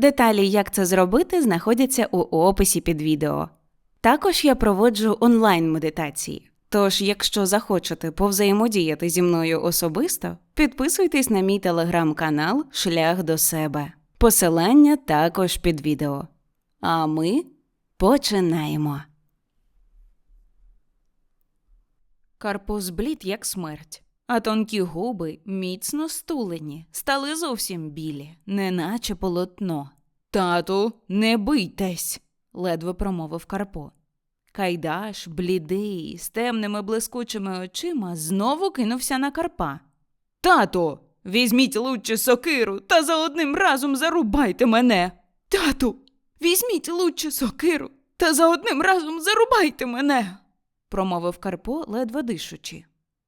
Деталі, як це зробити, знаходяться у описі під відео. Також я проводжу онлайн-медитації. Тож, якщо захочете повзаємодіяти зі мною особисто, підписуйтесь на мій телеграм-канал Шлях до себе. Посилання також під відео. А ми починаємо. Карпо зблід, як смерть, а тонкі губи, міцно стулені, стали зовсім білі, неначе полотно. Тату, не бийтесь, ледве промовив Карпо. Кайдаш, блідий, з темними блискучими очима, знову кинувся на Карпа. Тату, візьміть лучше сокиру та за одним разом зарубайте мене. Тату, візьміть лучше сокиру та за одним разом зарубайте мене, промовив Карпо, ледве дишучи.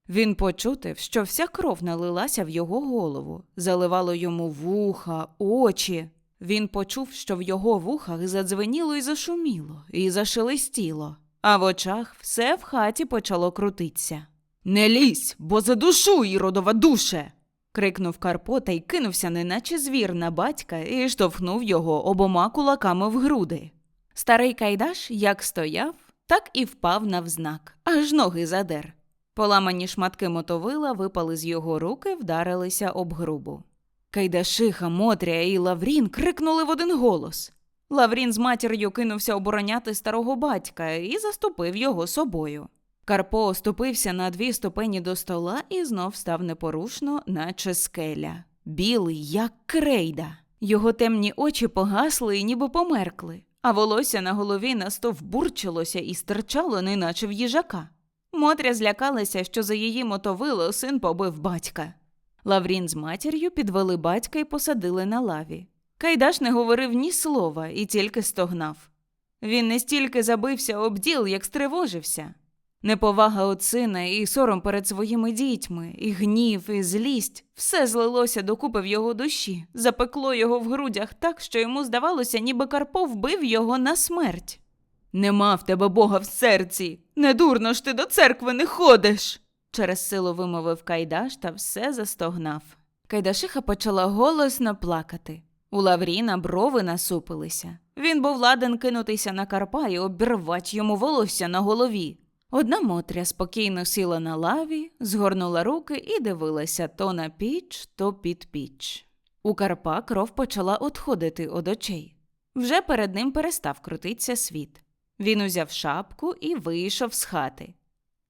Він почутив, що вся кров налилася в його голову, заливало йому вуха, очі. Він почув, що в його вухах задзвеніло і зашуміло, і зашелестіло, а в очах все в хаті почало крутитися. Не лізь, бо задушу, іродова душе. крикнув Карпо та й кинувся, неначе звір на батька, і штовхнув його обома кулаками в груди. Старий Кайдаш як стояв, так і впав навзнак, аж ноги задер. Поламані шматки мотовила випали з його руки, вдарилися об грубу. Кайдашиха, Мотря і Лаврін крикнули в один голос. Лаврін з матір'ю кинувся обороняти старого батька і заступив його собою. Карпо оступився на дві ступені до стола і знов став непорушно, наче скеля, білий, як крейда. Його темні очі погасли і ніби померкли, а волосся на голові настовбурчилося і стирчало, неначе в їжака. Мотря злякалася, що за її мотовило син побив батька. Лаврін з матір'ю підвели батька і посадили на лаві. Кайдаш не говорив ні слова і тільки стогнав. Він не стільки забився об діл, як стривожився. Неповага от сина і сором перед своїми дітьми, і гнів, і злість все злилося докупи в його душі, запекло його в грудях так, що йому здавалося, ніби Карпо вбив його на смерть. Нема в тебе Бога в серці. Не дурно ж ти до церкви не ходиш. Через силу вимовив Кайдаш та все застогнав. Кайдашиха почала голосно плакати. У Лавріна брови насупилися. Він був ладен кинутися на Карпа і обірвати йому волосся на голові. Одна Мотря спокійно сіла на лаві, згорнула руки і дивилася то на піч, то під піч. У Карпа кров почала отходити од очей. Вже перед ним перестав крутитися світ. Він узяв шапку і вийшов з хати.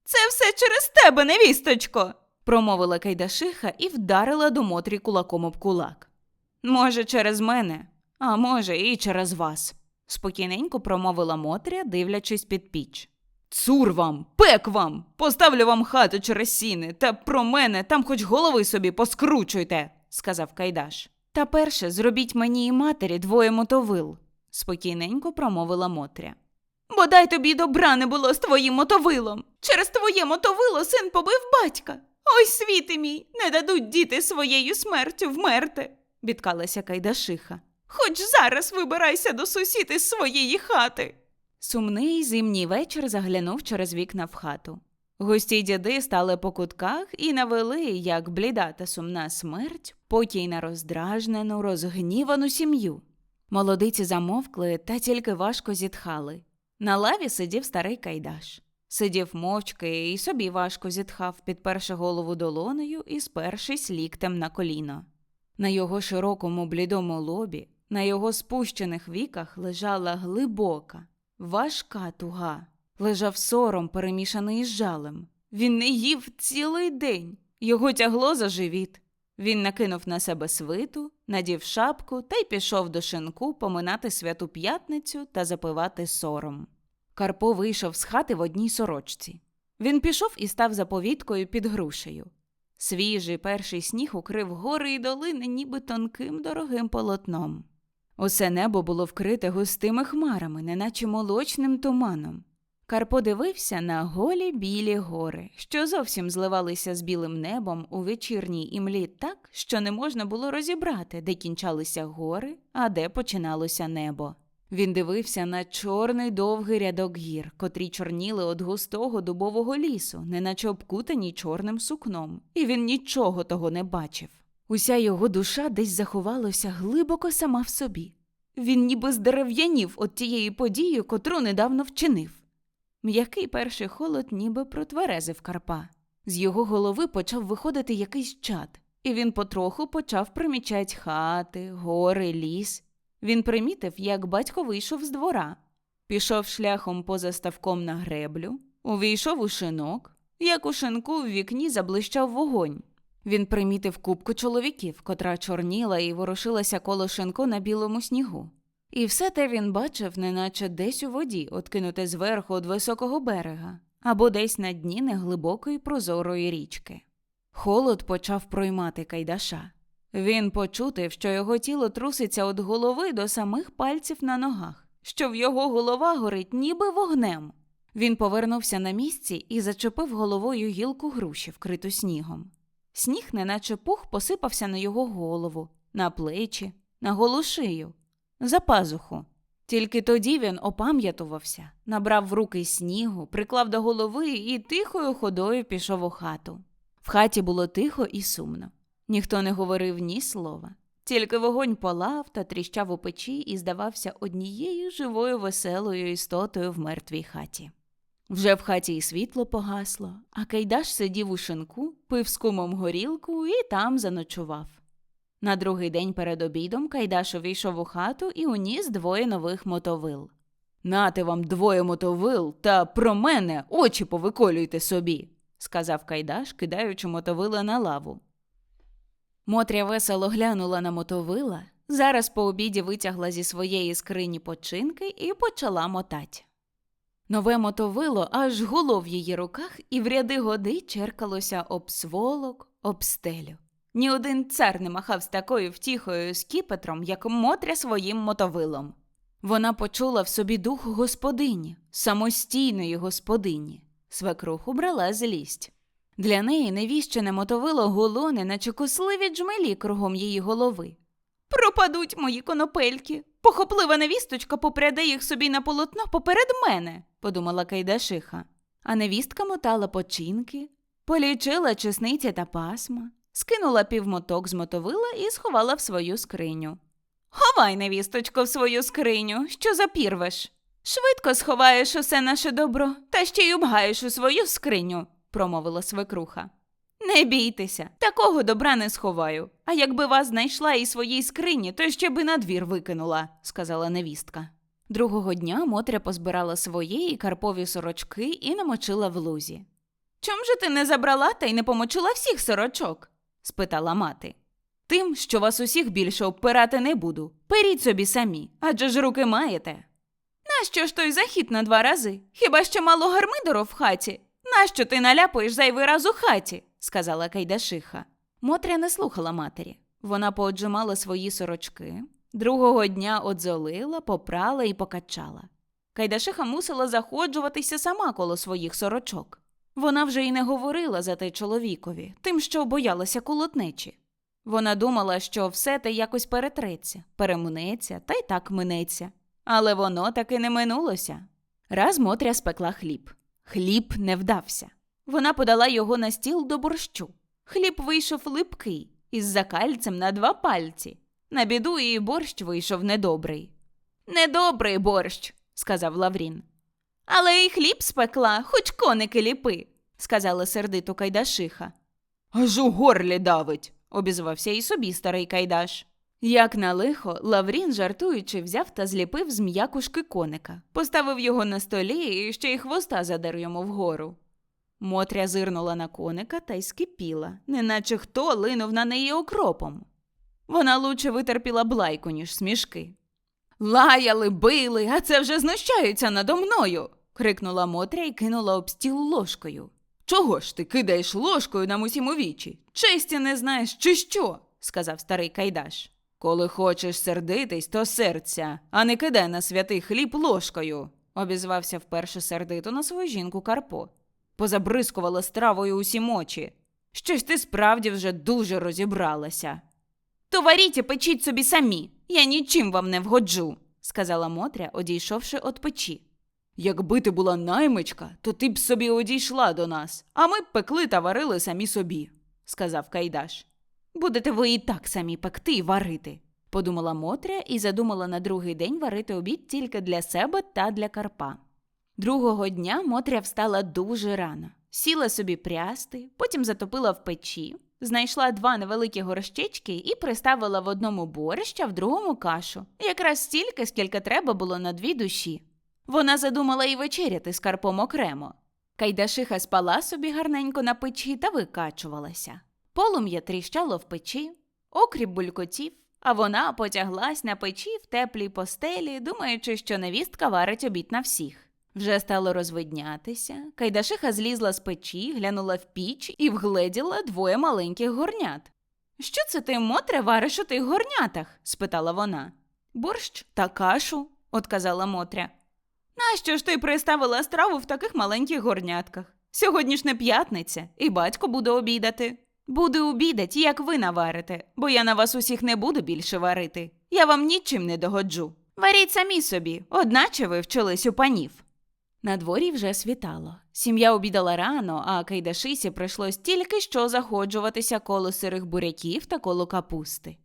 Це все через тебе, невісточко, промовила Кайдашиха і вдарила до Мотрі кулаком об кулак. Може, через мене, а може, і через вас, спокійненько промовила Мотря, дивлячись під піч. Цур вам, пек вам, поставлю вам хату через сіни, та про мене там хоч голови собі поскручуйте, сказав Кайдаш. Та перше зробіть мені і матері двоє мотовил, спокійненько промовила Мотря. Бодай тобі добра не було з твоїм мотовилом. Через твоє мотовило син побив батька. Ой, світи мій, не дадуть діти своєю смертю вмерти, бідкалася Кайдашиха. Хоч зараз вибирайся до сусід із своєї хати. Сумний зимній вечір заглянув через вікна в хату. Гості й діди стали по кутках і навели, як бліда та сумна смерть, потій на роздражнену, розгнівану сім'ю. Молодиці замовкли та тільки важко зітхали. На лаві сидів старий Кайдаш. Сидів мовчки і собі важко зітхав, підперши голову долонею і спершись ліктем на коліно. На його широкому блідому лобі, на його спущених віках лежала глибока, важка туга. Лежав сором, перемішаний із жалем. Він не їв цілий день, його тягло за живіт. Він накинув на себе свиту, надів шапку та й пішов до шинку поминати святу п'ятницю та запивати сором. Карпо вийшов з хати в одній сорочці. Він пішов і став за повіткою під грушею. Свіжий перший сніг укрив гори і долини, ніби тонким дорогим полотном. Усе небо було вкрите густими хмарами, неначе молочним туманом. Карпо дивився на голі білі гори, що зовсім зливалися з білим небом у вечірній імлі так, що не можна було розібрати, де кінчалися гори, а де починалося небо. Він дивився на чорний довгий рядок гір, котрі чорніли від густого дубового лісу, неначе обкутані чорним сукном, і він нічого того не бачив. Уся його душа десь заховалася глибоко сама в собі. Він ніби здерев'янів від тієї події, котру недавно вчинив. М'який перший холод ніби протверезив Карпа. З його голови почав виходити якийсь чад, і він потроху почав примічати хати, гори, ліс. Він примітив, як батько вийшов з двора, пішов шляхом поза ставком на греблю, увійшов у шинок, як у шинку в вікні заблищав вогонь. Він примітив купку чоловіків, котра чорніла і ворушилася коло шинку на білому снігу. І все те він бачив, неначе десь у воді, откинуте зверху від високого берега, або десь на дні неглибокої прозорої річки. Холод почав проймати Кайдаша. Він почутив, що його тіло труситься від голови до самих пальців на ногах, що в його голова горить ніби вогнем. Він повернувся на місці і зачепив головою гілку груші, вкриту снігом. Сніг, неначе пух, посипався на його голову, на плечі, на голу шию, за пазуху. Тільки тоді він опам'ятувався, набрав в руки снігу, приклав до голови і тихою ходою пішов у хату. В хаті було тихо і сумно. Ніхто не говорив ні слова. Тільки вогонь палав та тріщав у печі і здавався однією живою веселою істотою в мертвій хаті. Вже в хаті і світло погасло, а Кайдаш сидів у шинку, пив з кумом горілку і там заночував. На другий день перед обідом Кайдаш увійшов у хату і уніс двоє нових мотовил. Нати вам двоє мотовил, та про мене очі повиколюйте собі, сказав Кайдаш, кидаючи мотовила на лаву. Мотря весело глянула на мотовила, зараз по обіді витягла зі своєї скрині починки і почала мотать. Нове мотовило аж гуло в її руках, і в ряди годи черкалося об сволок, об стелю. Ні один цар не махав з такою втіхою скіпетром, як Мотря своїм мотовилом. Вона почула в собі дух господині, самостійної господині. Свекруху брала злість. Для неї невіщене мотовило гуло, неначе косливі джмелі кругом її голови. Пропадуть мої конопельки. Похоплива невісточка попряде їх собі на полотно поперед мене, подумала Кайдашиха. А невістка мотала починки, полічила чесниці та пасма, скинула півмоток з мотовила і сховала в свою скриню. Ховай, невісточко, в свою скриню, що запірвеш. Швидко сховаєш усе наше добро, та ще й обгаєш у свою скриню, промовила свекруха. Не бійтеся, такого добра не сховаю. А якби вас знайшла і своїй скрині, то ще би на двір викинула, сказала невістка. Другого дня Мотря позбирала свої і карпові сорочки і намочила в лузі. Чом же ти не забрала та й не помочила всіх сорочок? Спитала мати. Тим, що вас усіх більше обпирати не буду. Періть собі самі, адже ж руки маєте. Нащо ж той захід на два рази? Хіба що мало гармидору в хаті? Нащо ти наляпаєш зайвий раз у хаті? сказала Кайдашиха. Мотря не слухала матері. Вона пооджимала свої сорочки, другого дня одзолила, попрала і покачала. Кайдашиха мусила заходжуватися сама коло своїх сорочок. Вона вже й не говорила за те чоловікові, тим, що боялася колотнечі. Вона думала, що все те якось перетреться, перемнеться та й так минеться. Але воно таки не минулося. Раз Мотря спекла хліб. Хліб не вдався. Вона подала його на стіл до борщу. Хліб вийшов липкий, із закальцем на два пальці. На біду і борщ вийшов недобрий. Недобрий борщ, сказав Лаврін. Але й хліб спекла, хоч коники ліпи, сказала сердито Кайдашиха. Аж у горлі давить, обізвався і собі старий Кайдаш. Як на лихо, Лаврін, жартуючи, взяв та зліпив з м'якушки коника, поставив його на столі і ще й хвоста задер йому вгору. Мотря зирнула на коника та й скипіла, неначе хто линув на неї окропом. Вона лучше витерпіла блайку, ніж смішки. Лаяли, били, а це вже знущаються надо мною. крикнула Мотря і кинула об стіл ложкою. Чого ж ти кидаєш ложкою нам усім у вічі? Честі не знаєш, чи що? сказав старий Кайдаш. Коли хочеш сердитись, то серця, а не кидай на святий хліб ложкою, обізвався вперше сердито на свою жінку Карпо. Позабризкувала стравою усі мочі. Щось ти справді вже дуже розібралася. То варіть печіть собі самі. Я нічим вам не вгоджу, сказала Мотря, одійшовши від печі. Якби ти була наймичка, то ти б собі одійшла до нас, а ми б пекли та варили самі собі, сказав Кайдаш. Будете ви і так самі пекти і варити, подумала Мотря і задумала на другий день варити обід тільки для себе та для Карпа. Другого дня Мотря встала дуже рано, сіла собі прясти, потім затопила в печі, знайшла два невеликі горщички і приставила в одному борщ, а в другому кашу, якраз стільки, скільки треба було на дві душі. Вона задумала і вечеряти з Карпом окремо. Кайдашиха спала собі гарненько на печі та викачувалася. Полум'я тріщало в печі, окріп булькотів, а вона потяглась на печі в теплій постелі, думаючи, що невістка варить обід на всіх. Вже стало розвиднятися. Кайдашиха злізла з печі, глянула в піч і вгледіла двоє маленьких горнят. Що це ти, Мотре, вариш у тих горнятах? спитала вона. Борщ та кашу, отказала Мотря. Нащо ж ти приставила страву в таких маленьких горнятках? Сьогодні ж не п'ятниця, і батько буде обідати. Буде обідать, як ви наварите, бо я на вас усіх не буду більше варити. Я вам нічим не догоджу. Варіть самі собі, одначе ви вчились у панів. На дворі вже світало. Сім'я обідала рано, а Кайдашисі прийшлось тільки що заходжуватися коло сирих буряків та коло капусти.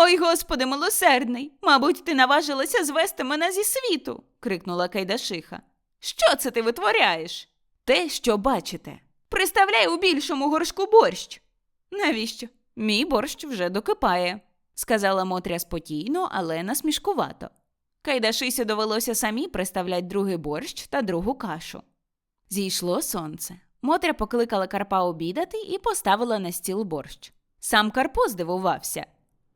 Ой, господи, милосердний! Мабуть, ти наважилася звести мене зі світу. крикнула Кайдашиха. Що це ти витворяєш? Те, що бачите. Приставляй у більшому горшку борщ. Навіщо? Мій борщ вже докипає, сказала Мотря спокійно, але насмішкувато. Кайдашисі довелося самі приставлять другий борщ та другу кашу. Зійшло сонце. Мотря покликала Карпа обідати і поставила на стіл борщ. Сам Карпо здивувався.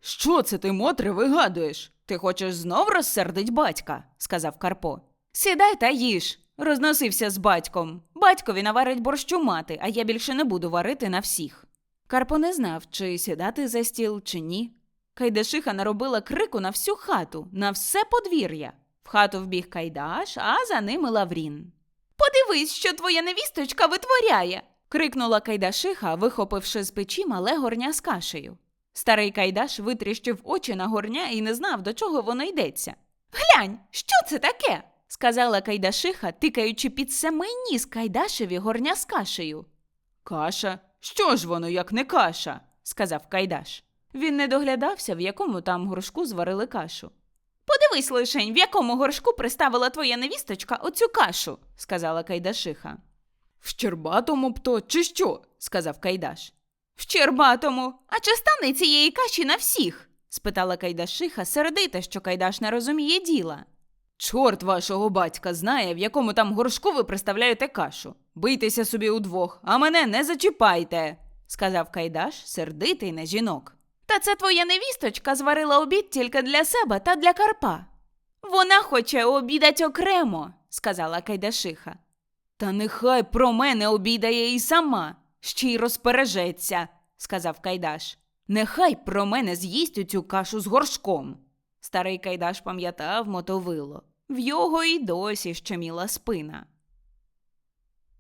Що це ти, Мотре, вигадуєш? Ти хочеш знов розсердить батька, сказав Карпо. Сідай та їж. Розносився з батьком. Батькові наварить борщу мати, а я більше не буду варити на всіх. Карпо не знав, чи сідати за стіл, чи ні. Кайдашиха наробила крику на всю хату, на все подвір'я. В хату вбіг Кайдаш, а за ними Лаврін. Подивись, що твоя невісточка витворяє. крикнула Кайдашиха, вихопивши з печі мале горня з кашею. Старий Кайдаш витріщив очі на горня і не знав, до чого воно йдеться. Глянь, що це таке? сказала Кайдашиха, тикаючи під самий ніс Кайдашеві горня з кашею. Каша? Що ж воно, як не каша? сказав Кайдаш. Він не доглядався, в якому там горшку зварили кашу. Подивись лишень, в якому горшку приставила твоя невісточка оцю кашу, сказала Кайдашиха. В щербатому б то, чи що? сказав Кайдаш. В щербатому. А чи стане цієї каші на всіх? спитала Кайдашиха, сердита, що Кайдаш не розуміє діла. Чорт вашого батька знає, в якому там горшку ви приставляєте кашу. Бийтеся собі удвох, а мене не зачіпайте, сказав Кайдаш, сердитий на жінок. Та це твоя невісточка зварила обід тільки для себе та для Карпа. Вона хоче обідать окремо, сказала Кайдашиха. Та нехай про мене обідає і сама, ще й розпережеться, сказав Кайдаш. Нехай про мене з'їсть оцю кашу з горшком. Старий Кайдаш пам'ятав мотовило. В його і досі щеміла спина.